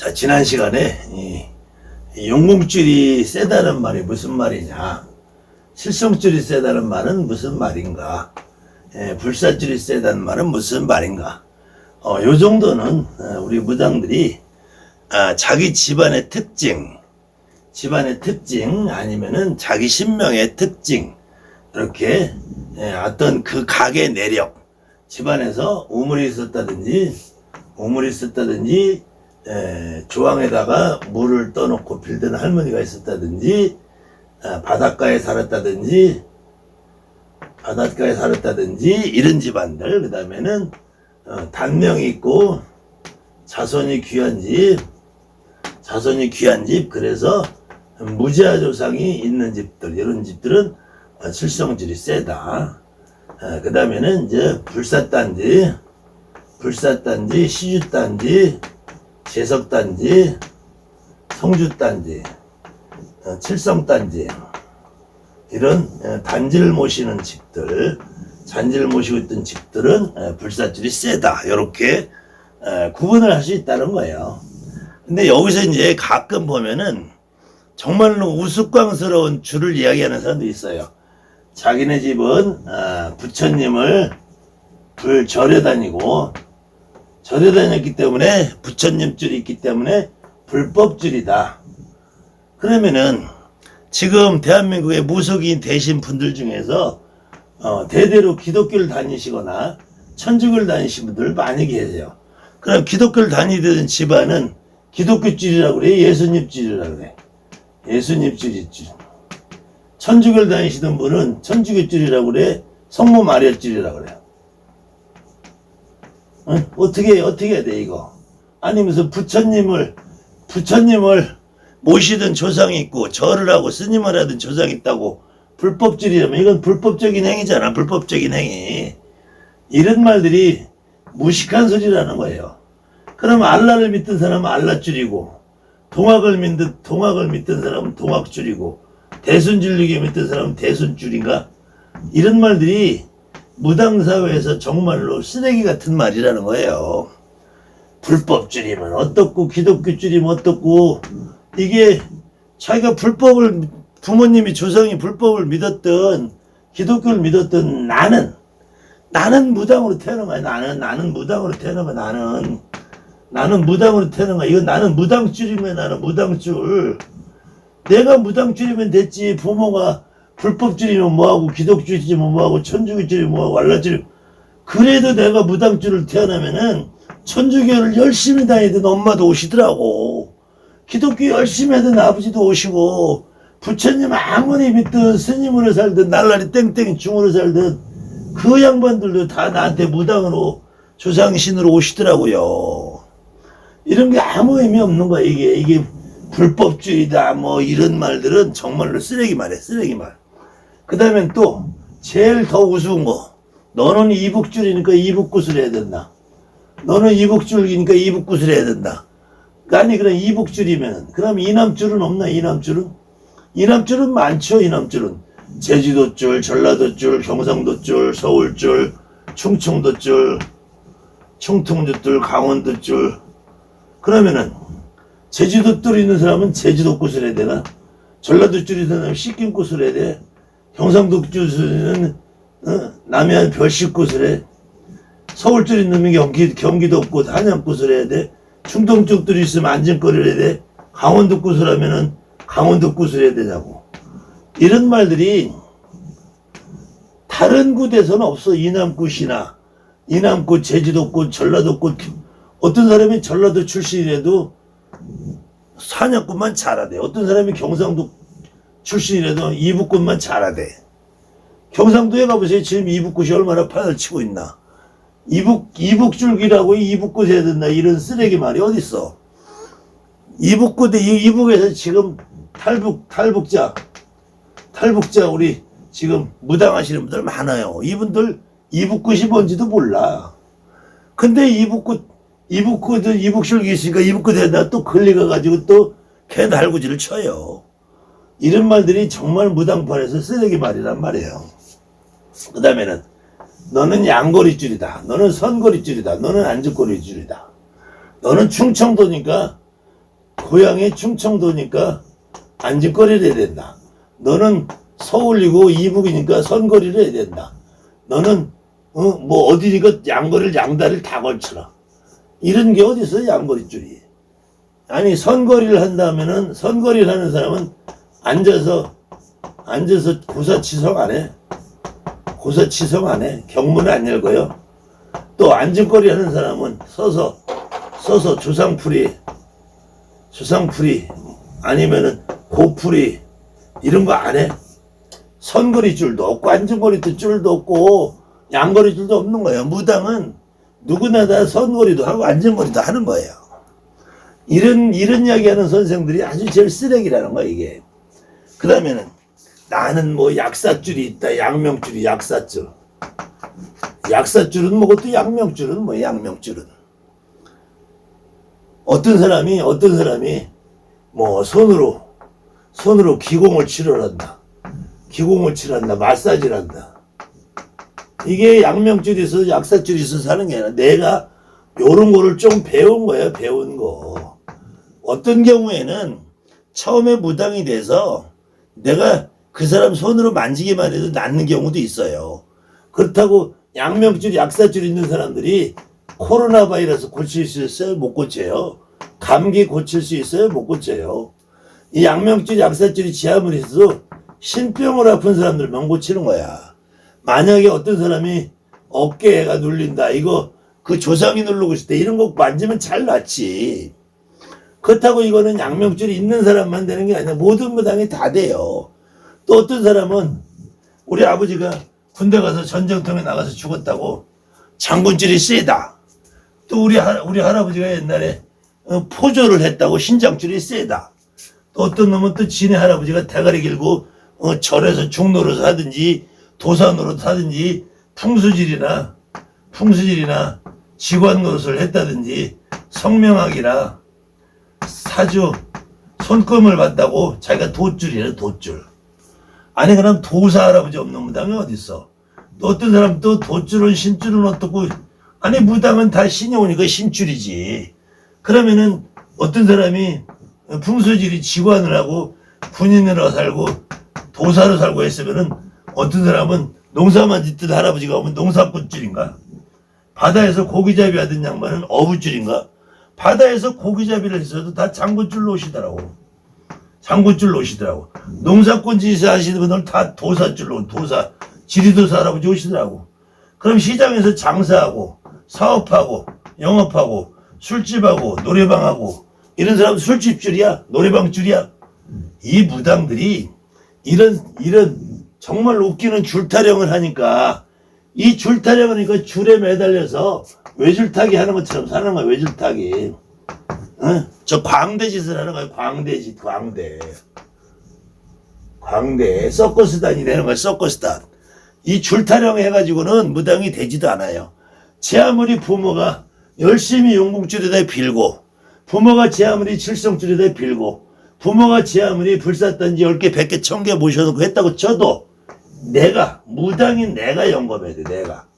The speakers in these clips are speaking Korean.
자, 지난 시간에 이, 이 용궁줄이 세다는 말이 무슨 말이냐? 실성줄이 세다는 말은 무슨 말인가? 예, 불사줄이 세다는 말은 무슨 말인가? 어, 요 정도는 어, 우리 무당들이 아, 자기 집안의 특징, 집안의 특징 아니면은 자기 신명의 특징 이렇게 예, 어떤 그 각의 내력 집안에서 우물이 있었다든지 우물이 있었다든지 에, 조항에다가 물을 떠놓고 빌던 할머니가 있었다든지 아, 바닷가에 살았다든지 바닷가에 살았다든지 이런 집안들 그 다음에는 어, 단명이 있고 자손이 귀한 집 자손이 귀한 집 그래서 무지하 조상이 있는 집들 이런 집들은 어, 칠성질이 세다. 그 다음에는 이제 불사단지 불사단지 시주단지 제석단지 성주단지 어, 칠성단지 이런 어, 단지를 모시는 집들 잔지를 모시고 있던 집들은 어, 불사줄이 세다. 이렇게 구분을 할 수 있다는 거예요. 근데 여기서 이제 가끔 보면은 정말로 우스꽝스러운 줄을 이야기하는 사람도 있어요. 자기네 집은 아, 부처님을 불 절에 다니고 절에 다녔기 때문에 부처님 줄이 있기 때문에 불법줄이다. 그러면은 지금 대한민국의 무속인 되신 분들 중에서 어, 대대로 기독교를 다니시거나 천주교를 다니신 분들 많이 계세요. 그럼 기독교를 다니던 집안은 기독교줄이라고 그래 예수님줄이라고 그래 예수님줄이줄 천주교를 다니시던 분은 천주교줄이라고 그래 성모 마리아줄이라고 그래요. 어? 어떻게 어떻게 해야 돼 이거? 아니면서 부처님을 부처님을 모시던 조상이 있고 절을 하고 스님을 하던 조상이 있다고 불법줄이라면 이건 불법적인 행위잖아. 불법적인 행위. 이런 말들이 무식한 소리라는 거예요. 그럼 알라를 믿던 사람은 알라 줄이고 동학을 믿던 동학을 믿던 사람은 동학 줄이고 대순줄리게 믿던 사람은 대순 줄인가? 이런 말들이 무당사회에서 정말로 쓰레기 같은 말이라는 거예요. 불법 줄이면 어떻고 기독교 줄이면 어떻고 이게 자기가 불법을 부모님이 조상이 불법을 믿었던 기독교를 믿었던 나는 나는 무당으로 태어난 거야. 나는 나는 무당으로 태어난 거야. 나는 나는 무당으로 태어난 거야. 이건 나는 무당줄이면 나는 무당줄. 내가 무당줄이면 됐지 부모가 불법줄이면 뭐하고 기독줄이면 뭐하고 천주교줄이면 뭐하고 알라줄 그래도 내가 무당줄을 태어나면은 천주교를 열심히 다니던 엄마도 오시더라고. 기독교 열심히 하던 아버지도 오시고 부처님 아무리 믿든 스님으로 살든 날라리 땡땡이 중으로 살든 그 양반들도 다 나한테 무당으로 조상신으로 오시더라고요. 이런 게 아무 의미 없는 거야 이게. 이게 불법주의다 뭐 이런 말들은 정말로 쓰레기 말이야 쓰레기 말. 그 다음엔 또 제일 더 우스운 거 너는 이북줄이니까 이북굿을 해야 된다. 너는 이북줄이니까 이북굿을 해야 된다. 아니 그럼 이북줄이면 그럼 이남줄은 없나 이남줄은? 이남줄은 많죠 이남줄은 제주도줄, 전라도줄, 경상도줄, 서울줄, 충청도줄, 충청도줄, 강원도줄 그러면은 제주도 줄 있는 사람은 제주도 꽃을 해야 되나? 전라도 줄 있는 사람은 씻긴 꽃을 해야 돼. 경상도 줄은 어? 남해안 별식 해. 서울 줄 있는 경기, 경기도 꽃, 한양 꽃을 해야 돼. 충동 쪽들이 있으면 안전거리를 해야 돼. 강원도 꽃을 하면은 강원도 꽃을 해야 되냐고. 이런 말들이 다른 곳에서는 없어. 이남꽃이나 이남꽃, 제주도꽃, 전라도꽃. 어떤 사람이 전라도 출신이라도 사냥꾼만 잘하대. 어떤 사람이 경상도 출신이라도 이북꾼만 잘하대. 경상도에 가보세요. 지금 이북꽃이 얼마나 판을 치고 있나. 이북, 이북줄기라고 이북꽃 해야 된다. 이런 쓰레기 말이 어딨어. 이북꽃에, 이- 이북에서 지금 탈북, 탈북자, 탈북자 우리 지금 무당하시는 분들 많아요. 이분들 이북꽃이 뭔지도 몰라. 근데 이북꽃, 이북꽃, 이북줄기 있으니까 이북꽃에다 또 걸려가가지고 또 개 달구지를 쳐요. 이런 말들이 정말 무당판에서 쓰레기 말이란 말이에요. 그 다음에는 너는 양거리줄이다. 너는 선거리줄이다. 너는 안주거리줄이다. 너는 충청도니까 고향이 충청도니까 안진거리를 해야 된다. 너는 서울이고 이북이니까 선거리를 해야 된다. 너는 어, 뭐 어디니까 양거리를 양다리를 다 걸쳐라. 이런 게 어디 있어 양거리 줄이. 아니 선거리를 한다면은 선거리를 하는 사람은 앉아서 앉아서 고사치성 안 해. 고사치성 안 해. 경문을 안 읽어요. 또 앉은거리 하는 사람은 서서 서서 조상풀이 조상풀이 아니면은 고풀이 이런 거 안 해. 선거리 줄도 없고 앉은거리 줄도 없고 양거리 줄도 없는 거예요. 무당은 누구나 다 선거리도 하고 앉은거리도 하는 거예요. 이런 이런 이야기하는 선생들이 아주 제일 쓰레기라는 거야 이게. 그다음에는 나는 뭐 약사줄이 있다. 양명줄이 약사줄. 약사줄은 뭐고 또 양명줄은 뭐 양명줄은. 어떤 사람이 어떤 사람이 뭐 손으로 손으로 기공을 치료한다. 기공을 치료한다. 마사지를 한다. 이게 양명줄이 있어 약사줄이 있어서 하는 게 아니라 내가 요런 거를 좀 배운 거예요. 배운 거. 어떤 경우에는 처음에 무당이 돼서 내가 그 사람 손으로 만지기만 해도 낫는 경우도 있어요. 그렇다고 양명줄, 약사줄 있는 사람들이 코로나 바이러스 고칠 수 있어요? 못 고쳐요. 감기 고칠 수 있어요? 못 고쳐요. 이 양명줄, 약사줄이 지압을 해서 신병으로 아픈 사람들만 고치는 거야. 만약에 어떤 사람이 어깨가 눌린다. 이거 그 조상이 누르고 있을 때 이런 거 만지면 잘 낫지. 그렇다고 이거는 양명줄이 있는 사람만 되는 게 아니라 모든 무당이 다 돼요. 또 어떤 사람은 우리 아버지가 군대 가서 전쟁통에 나가서 죽었다고 장군줄이 세다. 또 우리 할 우리 할아버지가 옛날에 어, 포조를 했다고 신장줄이 세다. 또 어떤 놈은 또 지네 할아버지가 대가리 길고 어, 절에서 중노릇 하든지 도산노릇 하든지 풍수질이나 풍수질이나 직관 노릇을 했다든지 성명학이나 사주 손금을 봤다고 자기가 돗줄이래 돗줄. 아니 그럼 도사 할아버지 없는 무당이 어딨어? 또 어떤 사람 또 돗줄은 신줄은 어떻고 아니 무당은 다 신이 오니까 신줄이지. 그러면은 어떤 사람이 풍수질이 직관을 하고 군인으로 살고 도사로 살고 했으면은 어떤 사람은 농사만 짓던 할아버지가 오면 농사꾼줄인가? 바다에서 고기잡이 하던 양반은 어부줄인가? 바다에서 고기잡이를 했어도 다 장군줄로 오시더라고. 장군줄로 오시더라고. 농사꾼 짓을 하시는 분들은 다 도사줄로, 도사, 지리도사 할아버지 오시더라고. 그럼 시장에서 장사하고, 사업하고, 영업하고, 술집하고, 노래방하고, 이런 사람 술집줄이야? 노래방줄이야? 이 무당들이 이런, 이런 정말 웃기는 줄타령을 하니까 이 줄타령을 하니까 줄에 매달려서 외줄타기 하는 것처럼 사는 거야, 외줄타기. 어? 저 광대짓을 하는 거야, 광대짓, 광대. 광대, 서커스단이 되는 거야, 서커스단. 이 줄타령 해가지고는 무당이 되지도 않아요. 제 아무리 부모가 열심히 용궁줄에다 빌고, 부모가 제 아무리 칠성줄에다 빌고, 부모가 제 아무리 불사단지 10개, 100개, 1000개 모셔놓고 했다고 쳐도, 내가, 무당인 내가 영검해야 돼, 내가.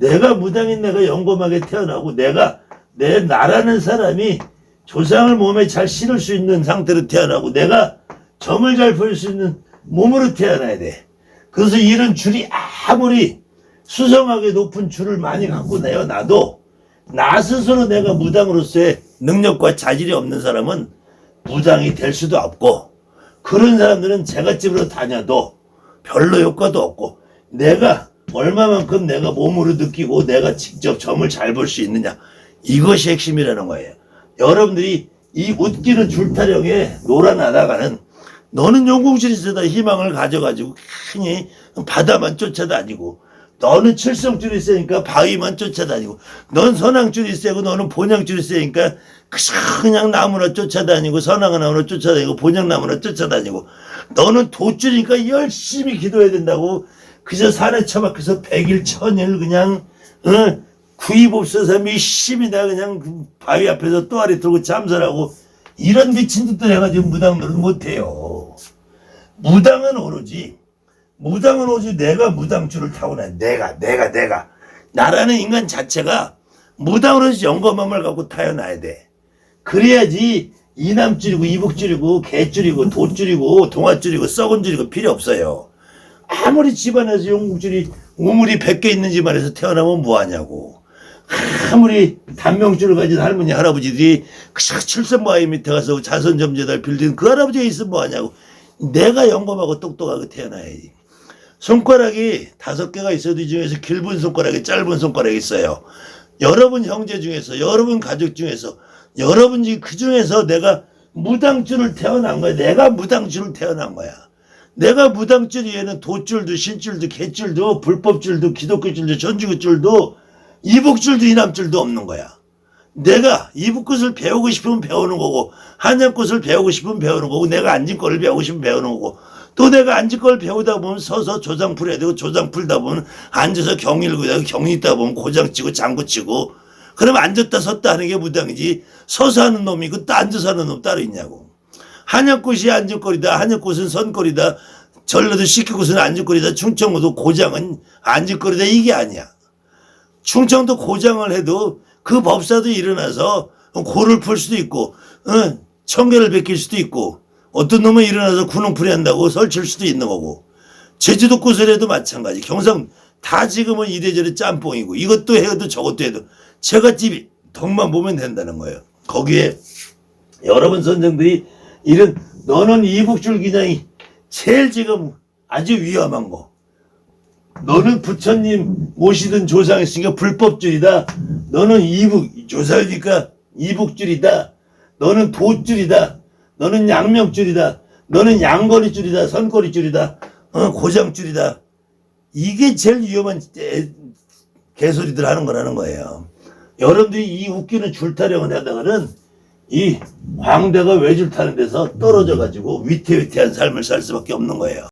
내가 무당인 내가 영검하게 태어나고 내가 내 나라는 사람이 조상을 몸에 잘 실을 수 있는 상태로 태어나고 내가 점을 잘 볼 수 있는 몸으로 태어나야 돼. 그래서 이런 줄이 아무리 수성하게 높은 줄을 많이 갖고 내요 나도 나 스스로 내가 무당으로서의 능력과 자질이 없는 사람은 무당이 될 수도 없고 그런 사람들은 제갓집으로 다녀도 별로 효과도 없고 내가 얼마만큼 내가 몸으로 느끼고 내가 직접 점을 잘 볼 수 있느냐 이것이 핵심이라는 거예요. 여러분들이 이 웃기는 줄타령에 놀아나다가는 너는 용궁실에서다 희망을 가져가지고 괜히 바다만 쫓아다니고 너는 칠성줄이 세니까 바위만 쫓아다니고 넌 선왕줄이 세고 너는 본향줄이 세니까 그냥 나무나 쫓아다니고 선왕나무나 쫓아다니고 본향 나무나 쫓아다니고 너는 돛줄이니까 열심히 기도해야 된다고 그저 산에 처박혀서 백일 천일 그냥 어? 구입 없어서 미심이 다 그냥 그 바위 앞에서 또아리 들고 잠설하고 이런 미친 짓들 해가지고 무당들은 못해요. 무당은 오로지 무당은 오로지 내가 무당줄을 타고난 내가 내가 내가 나라는 인간 자체가 무당으로서 영검함을 갖고 타여나야 돼. 그래야지 이남줄이고 이북줄이고 개줄이고 돛줄이고 동아줄이고 썩은줄이고 필요 없어요. 아무리 집안에서 용국줄이 우물이 100개 있는 집안에서 태어나면 뭐하냐고. 아무리 단명줄을 가진 할머니 할아버지들이 그 칠성바위 밑에 가서 자선점제달 빌딩 그 할아버지가 있으면 뭐하냐고. 내가 영검하고 똑똑하게 태어나야지. 손가락이 다섯 개가 있어도 이 중에서 길분 손가락이 짧은 손가락이 있어요. 여러분 형제 중에서 여러분 가족 중에서 여러분 그 중에서 내가 무당줄을 태어난 거야. 내가 무당줄을 태어난 거야. 내가 무당줄 위에는 돛줄도 신줄도 개줄도 불법줄도 기독교줄도 전주교줄도 이북줄도 이남줄도 없는 거야. 내가 이북것을 배우고 싶으면 배우는 거고 한양것을 배우고 싶으면 배우는 거고 내가 안진거를 배우고 싶으면 배우는 거고 또 내가 안진거를 배우다 보면 서서 조장 풀어야 되고 조장 풀다 보면 앉아서 경 읽고 경 읽다 보면 고장 치고 장구 치고 그럼 앉았다 섰다 하는 게 무당이지 서서 하는 놈이 있고 또 앉아서 하는 놈 따로 있냐고 한약꽃이 앉은거리다. 한약꽃은 선거리다. 전라도 시키꽃은 앉은거리다. 충청도 고장은 앉은거리다. 이게 아니야. 충청도 고장을 해도 그 법사도 일어나서 고를 풀 수도 있고 어, 청계를 베낄 수도 있고 어떤 놈은 일어나서 구능풀이 한다고 설칠 수도 있는 거고 제주도 해도 마찬가지. 경상 다 지금은 이래저래 짬뽕이고 이것도 해도 저것도 해도 제갓집이 덕만 보면 된다는 거예요. 거기에 여러분 선생들이 이런 너는 이북줄 기장이 제일 지금 아주 위험한 거 너는 부처님 모시던 조상이으니까 불법줄이다. 너는 이북 조상이니까 이북줄이다. 너는 도줄이다. 너는 양명줄이다. 너는 양거리줄이다. 선거리줄이다. 어, 고장줄이다. 이게 제일 위험한 애- 개소리들 하는 거라는 거예요. 여러분들이 이 웃기는 줄타령을 하다가는 이 광대가 외줄 타는 데서 떨어져 가지고 위태위태한 삶을 살 수밖에 없는 거예요.